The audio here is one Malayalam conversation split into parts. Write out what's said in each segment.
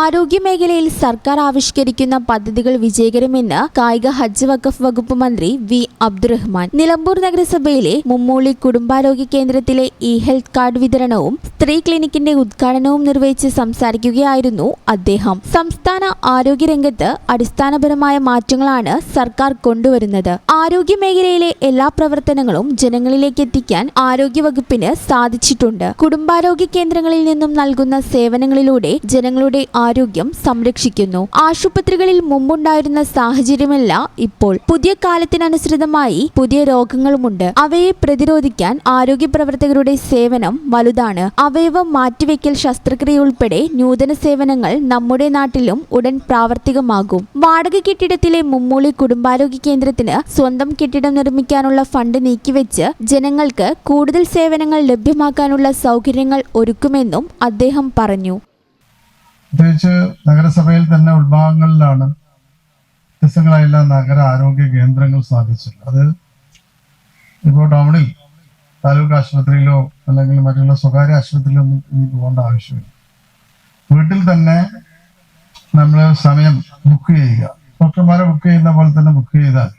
ആരോഗ്യമേഖലയിൽ സർക്കാർ ആവിഷ്കരിക്കുന്ന പദ്ധതികൾ വിജയകരമെന്ന് കായിക ഹജ്ജ് വഖഫ് വകുപ്പ് മന്ത്രി വി അബ്ദുറഹ്മാൻ. നിലമ്പൂർ നഗരസഭയിലെ മുമ്മൂളി കുടുംബാരോഗ്യ കേന്ദ്രത്തിലെ ഇ ഹെൽത്ത് കാർഡ് വിതരണവും സ്ത്രീ ക്ലിനിക്കിന്റെ ഉദ്ഘാടനവും നിർവഹിച്ച് സംസാരിക്കുകയായിരുന്നു അദ്ദേഹം. സംസ്ഥാന ആരോഗ്യരംഗത്ത് അടിസ്ഥാനപരമായ മാറ്റങ്ങളാണ് സർക്കാർ കൊണ്ടുവരുന്നത്. ആരോഗ്യമേഖലയിലെ എല്ലാ പ്രവർത്തനങ്ങളും ജനങ്ങളിലേക്ക് എത്തിക്കാൻ ആരോഗ്യ വകുപ്പിന് സാധിച്ചിട്ടുണ്ട്. കുടുംബാരോഗ്യ കേന്ദ്രങ്ങളിൽ നിന്നും നൽകുന്ന സേവനങ്ങളിലൂടെ ജനങ്ങളുടെ ആരോഗ്യം സംരക്ഷിക്കുന്നു. ആശുപത്രികളിൽ മുമ്പുണ്ടായിരുന്ന സാഹചര്യമല്ല ഇപ്പോൾ പുതിയ കാലത്തിനനുസൃതമായി പുതിയ രോഗങ്ങളുമുണ്ട്. അവയെ പ്രതിരോധിക്കാൻ ആരോഗ്യ പ്രവർത്തകരുടെ സേവനം വലുതാണ്. അവയവ മാറ്റിവെക്കൽ ശസ്ത്രക്രിയ ഉൾപ്പെടെ നൂതന സേവനങ്ങൾ നമ്മുടെ നാട്ടിലും ഉടൻ പ്രാവർത്തികമാകും. വാടക കെട്ടിടത്തിലെ മുമ്മൂളി കുടുംബാരോഗ്യ കേന്ദ്രത്തിന് സ്വന്തം കെട്ടിടം നിർമ്മിക്കാനുള്ള ഫണ്ട് നീക്കിവെച്ച് ജനങ്ങൾക്ക് കൂടുതൽ സേവനങ്ങൾ ലഭ്യമാക്കാനുള്ള സൗകര്യങ്ങൾ ഒരുക്കുമെന്നും അദ്ദേഹം പറഞ്ഞു. പ്രത്യേകിച്ച് നഗരസഭയിൽ തന്നെ ഉത്ഭാഗങ്ങളിലാണ് വ്യത്യസ്തങ്ങളായുള്ള നഗര ആരോഗ്യ കേന്ദ്രങ്ങൾ സ്ഥാപിച്ചത്. അത് ഇപ്പോൾ ടൗണിൽ താലൂക്ക് ആശുപത്രിയിലോ അല്ലെങ്കിൽ മറ്റുള്ള സ്വകാര്യ ആശുപത്രിയിലോ ഒന്നും ഇനി പോകേണ്ട ആവശ്യമില്ല. വീട്ടിൽ തന്നെ നമ്മൾ സമയം ബുക്ക് ചെയ്യുക. ഡോക്ടർമാരെ ബുക്ക് ചെയ്യുന്ന പോലെ തന്നെ ബുക്ക് ചെയ്താൽ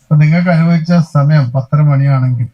ഇപ്പൊ നിങ്ങൾക്ക് അനുവദിച്ച സമയം പത്തര മണിയാണെങ്കിൽ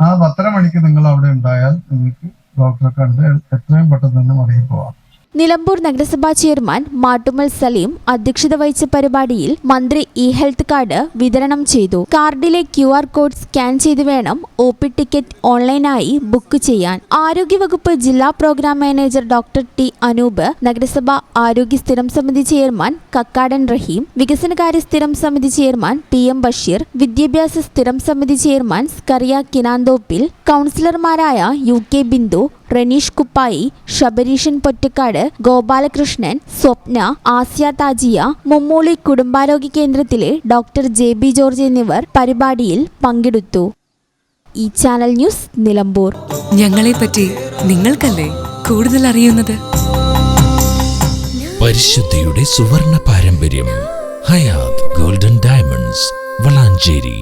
ആ പത്തര മണിക്ക് നിങ്ങൾ അവിടെ ഉണ്ടായാൽ നിങ്ങൾക്ക് ഡോക്ടറെ കണ്ട് എത്രയും പെട്ടെന്ന് തന്നെ മടങ്ങി പോവാം. നിലമ്പൂർ നഗരസഭാ ചെയർമാൻ മാട്ടുമൽ സലീം അധ്യക്ഷത വഹിച്ച പരിപാടിയിൽ മന്ത്രി ഇ ഹെൽത്ത് കാർഡ് വിതരണം ചെയ്തു. കാർഡിലെ ക്യു ആർ കോഡ് സ്കാൻ ചെയ്ത് വേണം ഒ പി ടിക്കറ്റ് ഓൺലൈനായി ബുക്ക് ചെയ്യാൻ. ആരോഗ്യവകുപ്പ് ജില്ലാ programme manager doctor T Anoop നഗരസഭാ ആരോഗ്യ സ്ഥിരം സമിതി ചെയർമാൻ കക്കാടൻ റഹീം വികസനകാര്യ സ്ഥിരം സമിതി ചെയർമാൻ പി എം ബഷീർ വിദ്യാഭ്യാസ സ്ഥിരം സമിതി ചെയർമാൻ സ്കറിയ കിനാന്തോപ്പിൽ കൗൺസിലർമാരായ യു കെ ബിന്ദു റനീഷ് കുപ്പായി ശബരീഷൻ പൊറ്റക്കാട് ഗോപാലകൃഷ്ണൻ സ്വപ്ന ആസ്യ താജിയ മുമ്മൂളി കുടുംബാരോഗ്യ കേന്ദ്രത്തിലെ ഡോക്ടർ ജെ ബി ജോർജ് എന്നിവർ പരിപാടിയിൽ പങ്കെടുത്തു. ഈ ചാനൽ ന്യൂസ് നിലമ്പൂർ. ഞങ്ങളെ പറ്റി നിങ്ങൾക്കല്ലേ കൂടുതൽ അറിയുന്നത്? പരിശുദ്ധിയുടെ സുവർണ പാരമ്പര്യം ഹയാത് ഗോൾഡൻ ഡയമണ്ട്സ് വളാഞ്ചേരി.